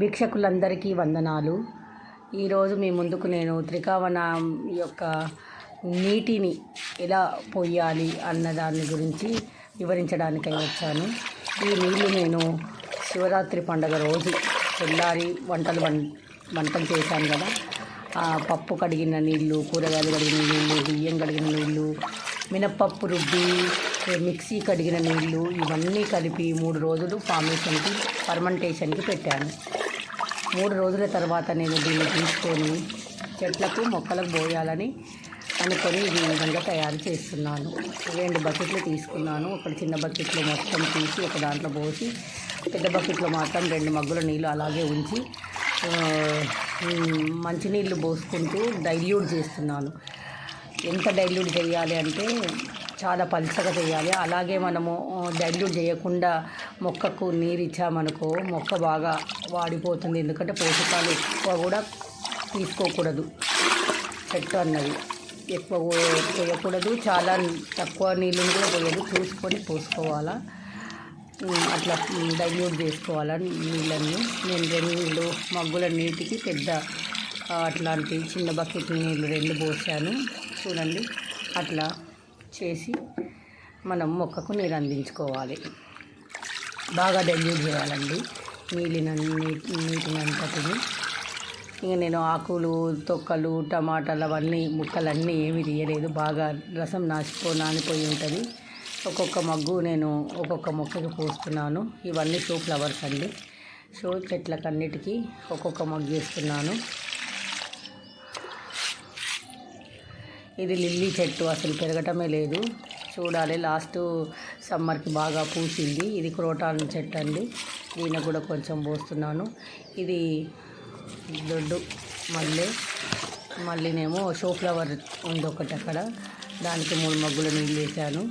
వీక్షకులందరికీ వందనాలు. ఈరోజు మీ ముందుకు నేను త్రికావణం యొక్క నీటిని ఎలా పోయాలి అన్న దాని గురించి వివరించడానికై వచ్చాను. ఈ నీళ్ళు నేను శివరాత్రి పండుగ రోజు తెల్లారి వంటలు వం వంటలు చేశాను కదా. పప్పు కడిగిన నీళ్ళు కూరగాయలు కడిగిన నీళ్ళు బియ్యం కడిగిన నీళ్ళు మినప్పప్పు రుబ్బి మిక్సీ కడిగిన నీళ్ళు ఇవన్నీ కలిపి మూడు రోజులు ఫార్మేషన్కి ఫర్మెంటేషన్కి పెట్టాను. మూడు రోజుల తర్వాత నేను దీన్ని తీసుకొని చెట్లకు మొక్కలకు పోయాలని అనుకొని ఈ విధంగా తయారు చేస్తున్నాను. రెండు బకెట్లు తీసుకున్నాను. ఒక చిన్న బకెట్లో మొత్తం తీసి ఒక దాంట్లో పోసి పెద్ద బకెట్లో మాత్రం రెండు మగ్గుల నీళ్ళు అలాగే ఉంచి మంచినీళ్ళు పోసుకుంటూ డైల్యూట్ చేస్తున్నాను. ఎంత డైల్యూట్ చేయాలి అంటే చాలా పలుచగా చేయాలి. అలాగే మనము డైల్యూట్ చేయకుండా మొక్కకు నీరు ఇచ్చామనుకో మొక్క బాగా వాడిపోతుంది. ఎందుకంటే పోషకాలు ఎక్కువ కూడా తీసుకోకూడదు. చెట్టు అన్నది ఎక్కువ పోయకూడదు. చాలా తక్కువ నీళ్ళని కూడా పోయదు. చూసుకొని పోసుకోవాలా. అట్లా డైల్యూట్ చేసుకోవాలా నీళ్ళని. నేను రెండు నీళ్ళు మగ్గుల నీటికి పెద్ద అట్లాంటి చిన్న బకెట్ నీళ్ళు రెండు పోసాను. చూడండి. అట్లా చేసి మనం మొక్కకు నీరు అందించుకోవాలి. బాగా డైల్యూట్ చేయాలండి. నీళ్ళని నీటిని అంతటిని ఇక నేను ఆకులు తొక్కలు టమాటాలు అవన్నీ ముక్కలన్నీ ఏమీ తీయలేదు. బాగా రసం నాసిపో నానిపోయి ఉంటుంది. ఒక్కొక్క మగ్గు నేను ఒక్కొక్క మొక్కకి పోస్తున్నాను. ఇవన్నీ షో ఫ్లవర్స్ అండి. షో చెట్లకన్నిటికీ ఒక్కొక్క మగ్గు వేస్తున్నాను. ఇది లిల్లీ చెట్టు అసలు పెరగటమే లేదు. చూడాలి లాస్ట్ సమ్మర్కి బాగా పూసింది. ఇది క్రోటాన్ చెట్టు అండి. దీన్ని కూడా కొంచెం పోస్తున్నాను. ఇది దొడ్డు మళ్ళీ మళ్ళీనేమో షో ఫ్లవర్ ఉంది ఒకటి అక్కడ. దానికి మూడు మగ్గులు నీళ్ళు వేసాను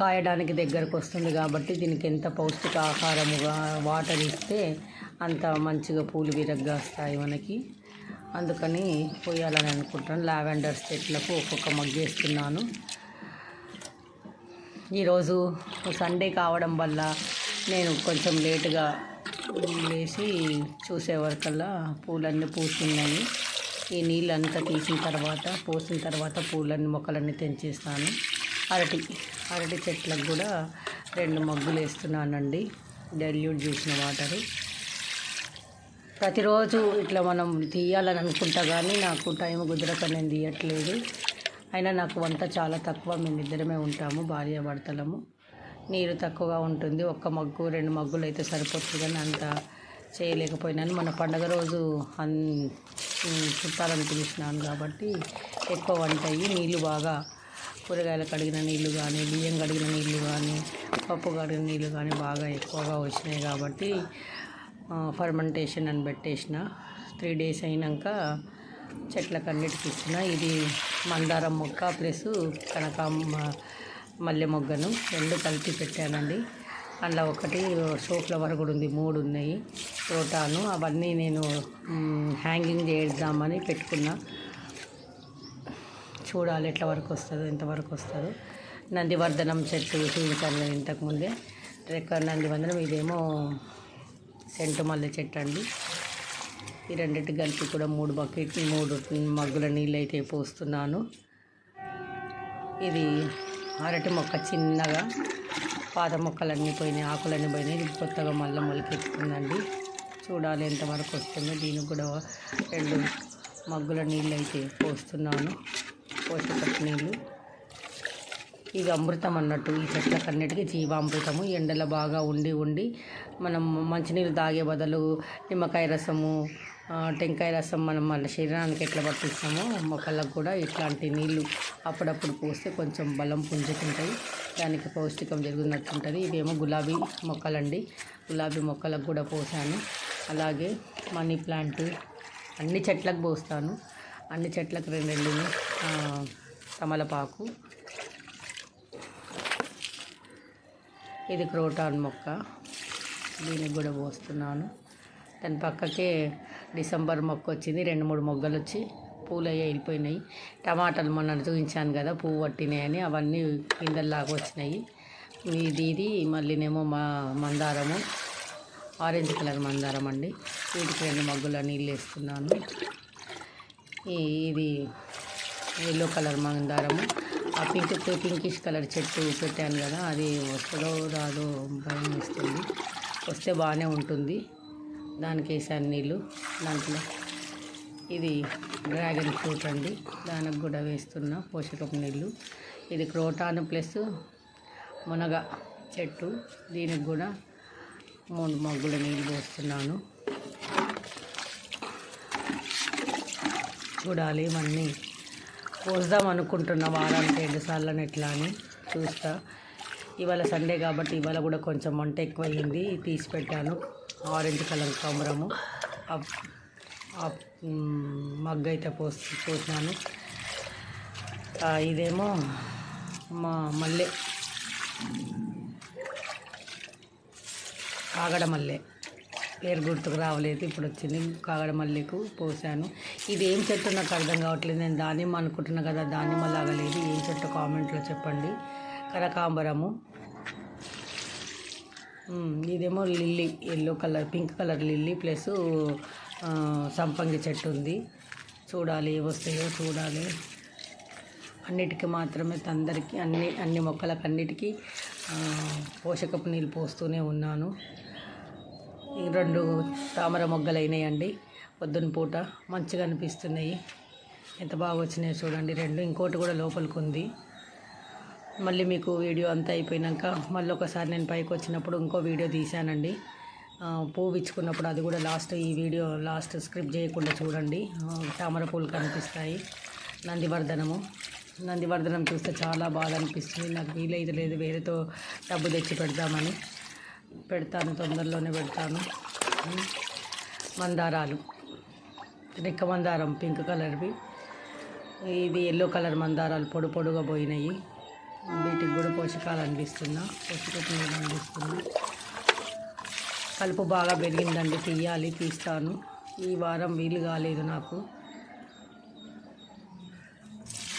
కాయడానికి దగ్గరకు వస్తుంది కాబట్టి దీనికి ఎంత పౌష్టిక ఆహారముగా వాటర్ ఇస్తే అంత మంచిగా పూలు విరగ్గా వస్తాయి మనకి. అందుకని పోయాలని అనుకుంటాను. లావెండర్స్ చెట్లకు ఒక్కొక్క మగ్గేస్తున్నాను ఈరోజు సండే కావడం వల్ల నేను కొంచెం లేటుగా వేసి చూసే వరకల్లా పూలన్నీ పూస్తున్నాయి. ఈ నీళ్ళంతా తీసిన తర్వాత పోసిన తర్వాత పూలన్నీ మొక్కలన్నీ తెంచేస్తాను. అరటి అరటి చెట్లకు కూడా రెండు మగ్గులు వేస్తున్నానండి డైల్యూట్ చేసిన వాటరు. ప్రతిరోజు ఇట్లా మనం తీయాలని అనుకుంటా కానీ నాకు టైం కుదరక నేను తీయట్లేదు. అయినా నాకు వంట చాలా తక్కువ. మేము ఇద్దరమే ఉంటాము భార్య భర్తలము. నీరు తక్కువగా ఉంటుంది. ఒక్క మగ్గు రెండు మగ్గులు అయితే సరిపోతుంది కానీ అంత చేయలేకపోయినాను. మన పండగ రోజు అన్ చుట్టాలని పిలిచినాను కాబట్టి ఎక్కువ వంట అయ్యి నీళ్ళు బాగా కూరగాయలు కడిగిన నీళ్ళు కానీ బియ్యం కడిగిన నీళ్ళు కానీ పప్పు కడిగిన నీళ్ళు కానీ బాగా ఎక్కువగా వచ్చినాయి కాబట్టి ఫర్మెంటేషన్ అని పెట్టేసిన. త్రీ డేస్ అయినాక చెట్లకు అన్నిటికి ఇచ్చిన. ఇది మందారం మొక్క ప్లస్ కనకాంబ మల్లె మొగ్గను రెండు కలిపి పెట్టానండి. అందులో ఒకటి షో ఫ్లవర్ కూడా ఉంది మూడు ఉన్నాయి. తోటాను అవన్నీ నేను హ్యాంగింగ్ చేద్దామని పెట్టుకున్నా. చూడాలి ఎట్ల వరకు వస్తుందో ఎంతవరకు వస్తుందో. నందివర్ధనం చెట్టు చూపించాను నేను ఇంతకుముందే రెక్క నందివర్ధనం ఇదేమో సెంటు మల్లె చెట్టు అండి. ఈ రెండింటి కలిపి కూడా మూడు బకెట్ మూడు మగ్గుల నీళ్ళు అయితే పోస్తున్నాను. ఇది అరటి మొక్క చిన్నగా పాత మొక్కలన్నీ పోయినాయి ఆకులన్నీ పోయినాయి. ఇది కొత్తగా మళ్ళీ మొలకెత్తుకుందండి చూడాలి ఎంతవరకు వస్తుందో. దీనికి కూడా రెండు మగ్గుల నీళ్ళు అయితే పోస్తున్నాను. పోషకపు నీళ్ళు. ఇది అమృతం అన్నట్టు ఈ చెట్లకన్నిటికీ జీవామృతము. ఎండలో బాగా ఉండి ఉండి మనం మంచినీళ్ళు తాగే బదులు నిమ్మకాయ రసము టెంకాయ రసం మనం మన శరీరానికి ఎట్లా పట్టిస్తామో మొక్కలకు కూడా ఇట్లాంటి నీళ్ళు అప్పుడప్పుడు పోస్తే కొంచెం బలం పుంజుకుంటాయి. దానికి పౌష్టికం జరుగుతున్నట్టుంటుంది ఇవేమో గులాబీ మొక్కలండి. గులాబీ మొక్కలకు కూడా పోసాను. అలాగే మనీ ప్లాంట్ అన్ని చెట్లకు పోస్తాను. అన్ని చెట్లకు రెండు రెండు తమలపాకు ఇది క్రోటాన్ మొక్క. దీనికి కూడా పోస్తున్నాను. దాని పక్కకే డిసెంబర్ మొక్క వచ్చింది. రెండు మూడు మొగ్గలు వచ్చి పూలు అయ్యి వెళ్ళిపోయినాయి. టమాటాలు మొన్న చూపించాను కదా పువ్వు పట్టినాయని అవన్నీ కిందల్లాగా వచ్చినాయి. ఇది ఇది మళ్ళీనేమో మా మందారము. ఆరెంజ్ కలర్ మందారం అండి. వీటికి రెండు మగ్గుల నీళ్ళు వేస్తున్నాను. ఈ- ఇది ఎల్లో కలర్ మందారము. ఆ పింక్ పింకిష్ కలర్ చెట్టు పెట్టాను కదా అది వస్తుందో రాదో భయం వస్తుంది. వస్తే బాగానే ఉంటుంది. దానికి వేసాను నీళ్ళు. దాంట్లో ఇది డ్రాగన్ ఫ్రూట్ అండి. దానికి కూడా వేస్తున్నా పోషకపు నీళ్ళు. ఇది క్రోటాన్ ప్లస్ మునగ చెట్టు. దీనికి కూడా మూడు మగ్గుల నీళ్ళు పోస్తున్నాను. గుడాలి ఇవన్నీ పోద్దాం అనుకుంటున్నా వారానికి రెండు సార్లు ఎట్లా అని చూస్తా. ఇవాళ సండే కాబట్టి ఇవాళ కూడా కొంచెం వంట ఎక్కువ అయ్యింది తీసి పెట్టాను. ఆరెంజ్ కలర్ కమరము మగ్గ అయితే పోసి పోసినాను. ఇదేమో మా మల్లె. కాగడ మల్లె. పేరు గుర్తుకు రావలేదు. ఇప్పుడు వచ్చింది. కాగడ మల్లెకు పోసాను. ఇది ఏం చెట్టు నాకు అర్థం కావట్లేదు. నేను దానిమ్మ అనుకుంటున్నా కదా. దానిమ్మ లాగలేదు ఏం చెట్టు కామెంట్లో చెప్పండి. కనకాంబరము ఇదేమో lily. Yellow colour pink colour lily plus సంపంగి చెట్టు ఉంది. చూడాలి ఏమొస్తాయో వస్తాయో చూడాలి. అన్నిటికీ మాత్రమే అందరికీ అన్ని అన్ని మొక్కలకు అన్నిటికీ పోషకపు నీళ్ళు పోస్తూనే ఉన్నాను. రెండు తామర మొగ్గలు అయినాయండి పొద్దున పూట మంచిగా అనిపిస్తున్నాయి. ఎంత బాగా వచ్చినాయో చూడండి. రెండు ఇంకోటి కూడా లోపలికి ఉంది. మళ్ళీ మీకు వీడియో అంతా అయిపోయినాక మళ్ళీ ఒకసారి నేను పైకి వచ్చినప్పుడు ఇంకో వీడియో తీశానండి. పువ్వు ఇచ్చుకున్నప్పుడు అది కూడా లాస్ట్ ఈ వీడియో లాస్ట్ స్క్రిప్ట్ చేయకుండా చూడండి. తామర పూలు కనిపిస్తాయి. నందివర్ధనము. నందివర్ధనం చూస్తే చాలా బాగా అనిపిస్తుంది. నాకు వీలైతే లేదు వేరేతో డబ్బు తెచ్చి పెడదామని. పెడతాను తొందరలోనే పెడతాను. మందారాలు. రెక్క మందారం పింక్ కలర్వి. ఇది ఎల్లో కలర్ మందారాలు పొడి పొడుగా పోయినాయి. వీటికి కూడా పోషకాలు అనిపిస్తున్నా పోషకత్వం అనిపిస్తున్నా కలుపు బాగా పెరిగిందండి తీయాలి తీస్తాను. ఈ వారం వీలు కాలేదు నాకు.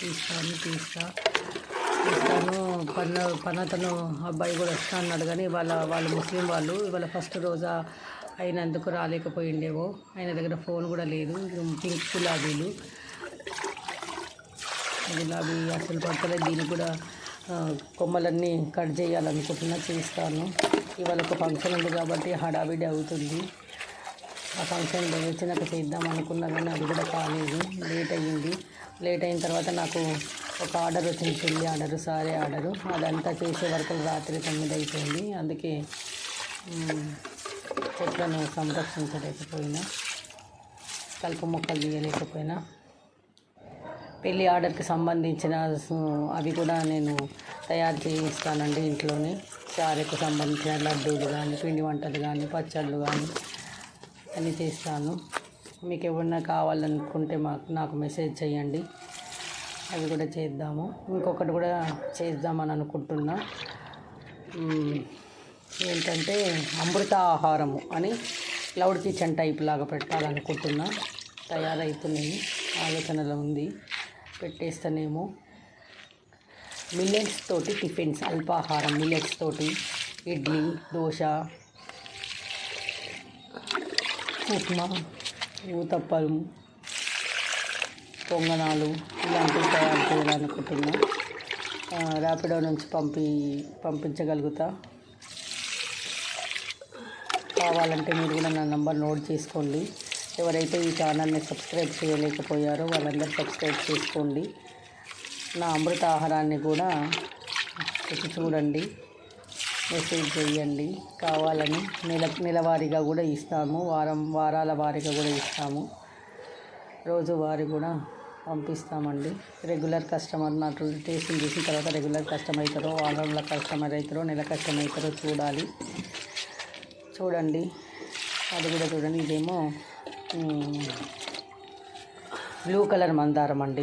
తీస్తాను తీస్తా. తను పన్న పన్నతను అబ్బాయి కూడా వస్తా అన్నాడు కానీ వాళ్ళ వాళ్ళు ముస్లిం వాళ్ళు. ఇవాళ ఫస్ట్ రోజా అయినందుకు రాలేకపోయిండేవో ఆయన దగ్గర ఫోన్ కూడా లేదు. పింక్ గులాబీలు. గులాబీ అసలు పడతలేదు దీనికి కూడా కొమ్మలన్నీ కట్ చేయాలనుకుంటున్నా చేస్తాను. ఇవాళ ఒక ఫంక్షన్ ఉంది కాబట్టి హడావిడి అవుతుంది. ఆ ఫంక్షన్ వచ్చినాక చేద్దాం అనుకున్నా కానీ అది కూడా కాలేదు. లేట్ అయ్యింది. లేట్ అయిన తర్వాత నాకు ఒక ఆర్డర్ వచ్చింది పెళ్ళి ఆర్డర్ సారీ ఆర్డరు. అదంతా చేసే వరకు రాత్రి తొమ్మిది అయిపోయింది. అందుకే చెట్లను సంరక్షించలేకపోయినా కలుపు మొక్కలు తీయలేకపోయినా పెళ్ళి ఆర్డర్కి సంబంధించిన అవి కూడా నేను తయారు చేయిస్తానండి ఇంట్లోనే. చారెకు సంబంధించిన లడ్డూలు కానీ పిండి వంటలు కానీ పచ్చళ్ళు కానీ అన్నీ చేస్తాను. మీకు ఎవరన్నా కావాలనుకుంటే మాకు నాకు మెసేజ్ చేయండి. అవి కూడా చేద్దాము. ఇంకొకటి కూడా చేద్దామని అనుకుంటున్నా. ఏంటంటే అమృత ఆహారము అని క్లౌడ్ కిచెన్ టైప్ లాగా పెట్టాలనుకుంటున్నా. తయారవుతున్నాయి ఆలోచనలో ఉంది. పెట్టేస్తానేమో మిల్లెట్స్ తోటి టిఫిన్స్ అల్పాహారం మిల్లెట్స్ తోటి ఇడ్లీ దోశ ఉప్మా ఊతప్పము పొంగనాలు ఇలాంటివి తయారు చేయాలనుకుంటున్నా. ర్యాపిడో నుంచి పంపి పంపించగలుగుతా. కావాలంటే మీరు కూడా నా నంబర్ నోట్ చేసుకోండి. ఎవరైతే ఈ ఛానల్ని సబ్స్క్రైబ్ చేయలేకపోయారో వాళ్ళందరూ సబ్స్క్రైబ్ చేసుకోండి. నా అమృత ఆహారాన్ని కూడా రుచి చూడండి మెసేజ్ చేయండి. కావాలని నెల నెలవారీగా కూడా ఇస్తాము. వారం వారాల వారీగా కూడా ఇస్తాము. రోజువారీ కూడా పంపిస్తామండి. రెగ్యులర్ కస్టమర్ నాకు టేస్టింగ్ చేసిన తర్వాత రెగ్యులర్ కస్టమర్ అవుతారో వారంలో కస్టమర్ అవుతారో నెల కస్టమర్ అవుతారో చూడాలి. చూడండి. అది కూడా చూడండి. ఇదేమో బ్లూ కలర్ మందారం అండి.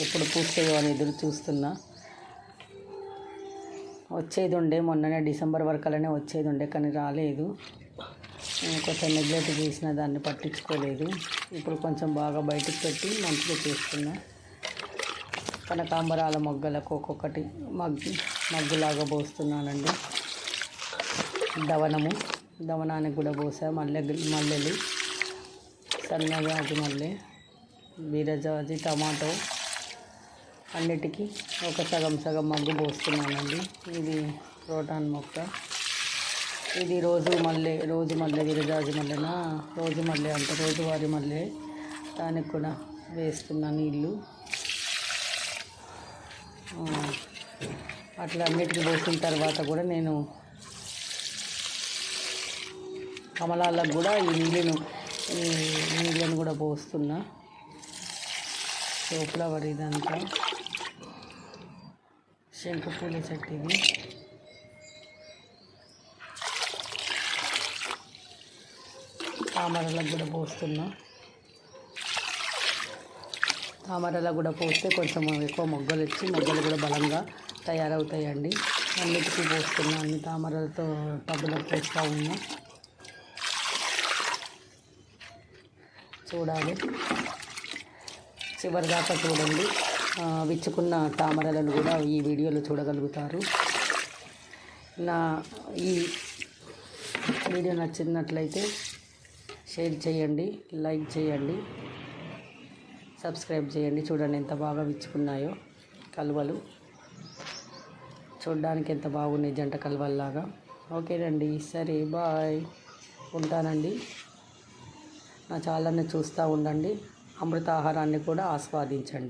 ఎప్పుడు పూస్తాయో అని ఎదురు చూస్తున్నా. వచ్చేది ఉండే మొన్ననే డిసెంబర్ వరకు అలానే వచ్చేది ఉండే కానీ రాలేదు. కొంచెం నెగ్లెక్ట్ చేసిన దాన్ని పట్టించుకోలేదు. ఇప్పుడు కొంచెం బాగా బయటకు పెట్టి మంచిగా చేసుకున్నా. కనకాంబరాల మొగ్గలకు ఒక్కొక్కటి మగ్గు మగ్గులాగా పోస్తున్నానండి. దవనము. దవనానికి కూడా పోసా. మల్లె మల్లెలు. సన్నజాజి మల్లె. బీరజాజి టమాటో అన్నిటికీ ఒక సగం సగం మగ్గు పోస్తున్నానండి. ఇది రోటాన్ మొక్క. ఇది రోజు మల్లె రోజు మల్లె విరజాజి మల్లెన? రోజు మల్లె అంటే రోజువారి మల్లె దానికి కూడా వేస్తున్నా నీళ్ళు. అట్లా అన్నిటికీ పోసిన తర్వాత కూడా నేను కమలాలకు కూడా ఈ నీళ్ళను ఈ నీళ్ళను కూడా పోస్తున్నా. సో ఫ్లవర్ ఇదంతా శంకు పూల చెట్టు ఇది. తామరలకు కూడా పోస్తున్నా. తామరలకు కూడా పోస్తే కొంచెం ఎక్కువ మొగ్గలు వచ్చి మొగ్గలు కూడా బలంగా తయారవుతాయండి. అన్నిటికీ పోస్తున్నా అన్ని తామరలతో టబ్బులకు పోస్తూ ఉన్నా. చూడాలి. చివరి దాకా చూడండి విచ్చుకున్న తామరలను కూడా ఈ వీడియోలో చూడగలుగుతారు. నా ఈ వీడియో నచ్చినట్లయితే షేర్ చేయండి లైక్ చేయండి సబ్స్క్రైబ్ చేయండి. చూడండి ఎంత బాగా విచ్చుకున్నాయో కలువలు. చూడడానికి ఎంత బాగున్నాయి జంట కలువల్లాగా. ఓకేనండి సరే బాయ్. ఉంటానండి. నా చాలానే చూస్తూ ఉండండి. అమృతాహారాన్ని కూడా ఆస్వాదించండి.